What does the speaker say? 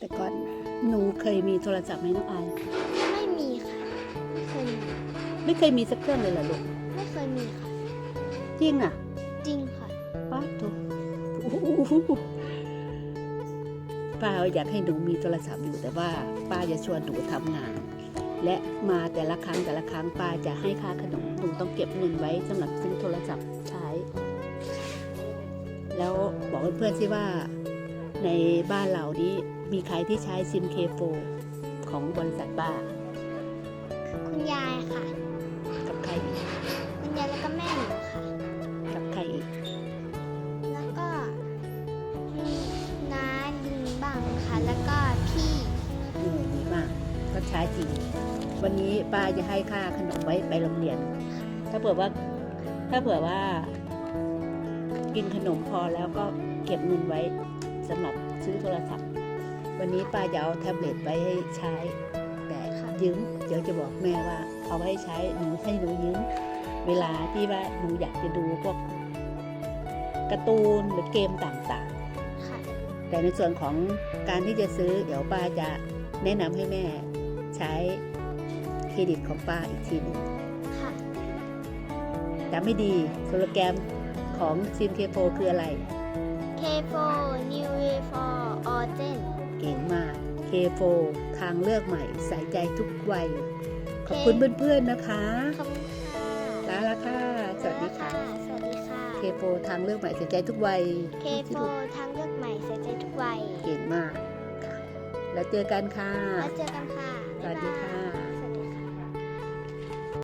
แต่ก่อนหนูเคยมีโทรศัพท์ไหมน้องอายไม่มีค่ะไม่เคยมีไม่เคยมีสักเครื่องเลยเหรอลูกไม่เคยมีค่ะ จริงอะจริงค่ะป้าโถโอ้โหป้าอยากให้หนูมีโทรศัพท์อยู่แต่ว่าป้าจะชวนหนูทำงาน และมาแต่ละครั้งแต่ละครั้งป้าจะให้ค่าขนมหนูต้องเก็บเงินไว้สำหรับซื้อโทรศัพท์ใช้ แล้วบอกเพื่อนๆสิว่า ในบ้านเรานี้มีใครที่ใช้ซิมเคโฟของบริษัทป้า คุณยายค่ะ กับใครอีกคุณยายแล้วก็แม่หนูค่ะ กับใครอีกแล้วก็อืมน้าดินบ้างค่ะ แล้วก็พี่เหนื่อยดีมาก ก็ใช้จริง วันนี้ป้าจะให้ค่าขนมไว้ไปโรงเรียน ถ้าเผื่อว่า ถ้าเผื่อว่า กินขนมพอแล้วก็เก็บเงินไว้ สำหรับซื้อโทรศัพท์ วันนี้ป้าจะเอาแท็บเล็ตไว้ให้ใช้ แต่ยืมเดี๋ยวจะบอกแม่ว่า เอาไว้ให้ใช้หนูให้หนูยืมเวลาที่ว่าหนูอยากจะดูพวกการ์ตูนหรือเกมต่างๆค่ะแต่ในส่วนของการที่จะซื้อ เดี๋ยวป้าจะแนะนำให้แม่ใช้เครดิตของป้าอีกทีหนึงค่ะจำไม่ดีโซโลแกรมของซิมเคโฟคืออะไร K4 New Way for All Gen เก่งมากเคโฟทางเลือกใหม่ใส่ใจทุกวัย ขอบคุณเพื่อนๆนะคะขอบคุณค่ะลาละค่ะ สวัสดีค่ะ สวัสดีค่ะเคโฟทางเลือกใหม่ใส่ใจทุกวัย K4 ทางเลือกใหม่ใส่ใจทุกวัย เก่งมากค่ะแล้วเจอกันค่ะ แล้วเจอกันค่ะสวัสดีค่ะ